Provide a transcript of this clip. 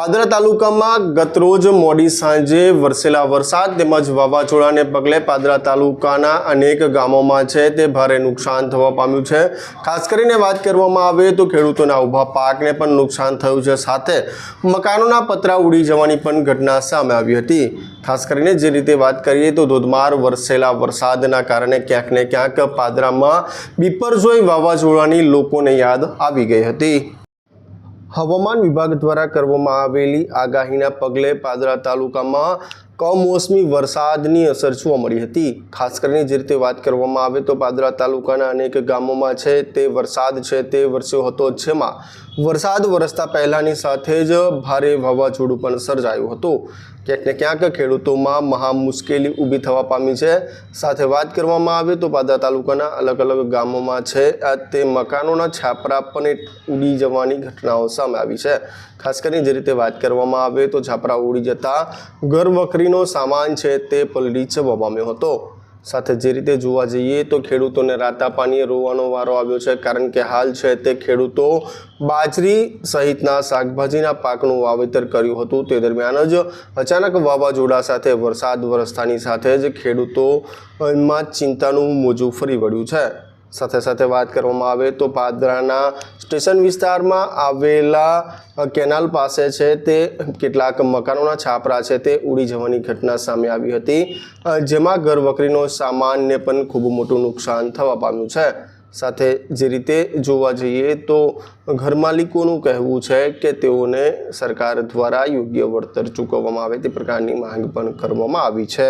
પાદરા તાલુકામાં ગતરોજ મોડી સાંજે વરસેલા વરસાદ તેમજ વાવાઝોડાને પગલે પાદરા તાલુકાના અનેક ગામોમાં છે તે ભારે નુકસાન થવા પામ્યું છે. ખાસ કરીને વાત કરવામાં આવે તો ખેડૂતોના ઊભા પાકને પણ નુકસાન થયું છે. સાથે મકાનોના પતરા ઉડી જવાની પણ ઘટના સામે આવી હતી. ખાસ કરીને જે રીતે વાત કરીએ તો ધોધમાર વરસેલા વરસાદના કારણે ક્યાંક ને ક્યાંક પાદરામાં બીપરજોઈ વાવાઝોડાની લોકોને યાદ આવી ગઈ હતી. હવામાન વિભાગ દ્વારા કરવામાં આવેલી આગાહીના પગલે પાદરા તાલુકામાં કમોસમી વરસાદની અસર જોવા મળી હતી. ખાસ કરીને જે રીતે વાત કરવામાં આવે તો પાદરા તાલુકાના અનેક ગામોમાં છે તે વરસાદ છે તે વરસ્યો હતો જેમાં વરસાદ વરસતા પહેલાંની સાથે જ ભારે વાવાઝોડું પણ સર્જાયું હતું. ક્યાંક ને ક્યાંક ખેડૂતોમાં મહા મુશ્કેલી ઊભી થવા પામી છે. સાથે વાત કરવામાં આવે તો પાદરા તાલુકાના અલગ અલગ ગામોમાં છે. તે મકાનોના છાપરા પણ ઉડી જવાની ઘટનાઓ સામે આવી છે. ખાસ કરીને જે રીતે વાત કરવામાં આવે તો છાપરા ઉડી જતા ઘર વખરીનો સામાન છે તે પલળી જવા પામ્યો હતો. સાથે જે રીતે જોવા જઈએ તો ખેડૂતોને રાતા પાણીએ રોવાનો વારો આવ્યો છે. કારણ કે હાલ છે તે ખેડૂતો બાજરી સહિતના શાકભાજીના પાકનું વાવેતર કર્યું હતું. તે દરમિયાન જ અચાનક વાવાઝોડા સાથે, વરસાદ વરસતાની સાથે જ ખેડૂતોમાં ચિંતાનું મોજું ફરી વળ્યું છે. સાથે સાથે વાત કરવામાં આવે તો પાદરાના સ્ટેશન વિસ્તારમાં આવેલા કેનાલ પાસે છે તે કેટલાક મકાનોના છાપરા છે તે ઉડી જવાની ઘટના સામે આવી હતી. જેમાં ઘરવકરીનો સામાનને પણ ખૂબ મોટું નુકસાન થવા પામ્યું છે. સાથે જે રીતે જોવા જઈએ તો ઘર માલિકોનું કહેવું છે કે તેઓને સરકાર દ્વારા યોગ્ય વળતર ચૂકવવામાં આવે તે પ્રકારની માંગ પણ કરવામાં આવી છે.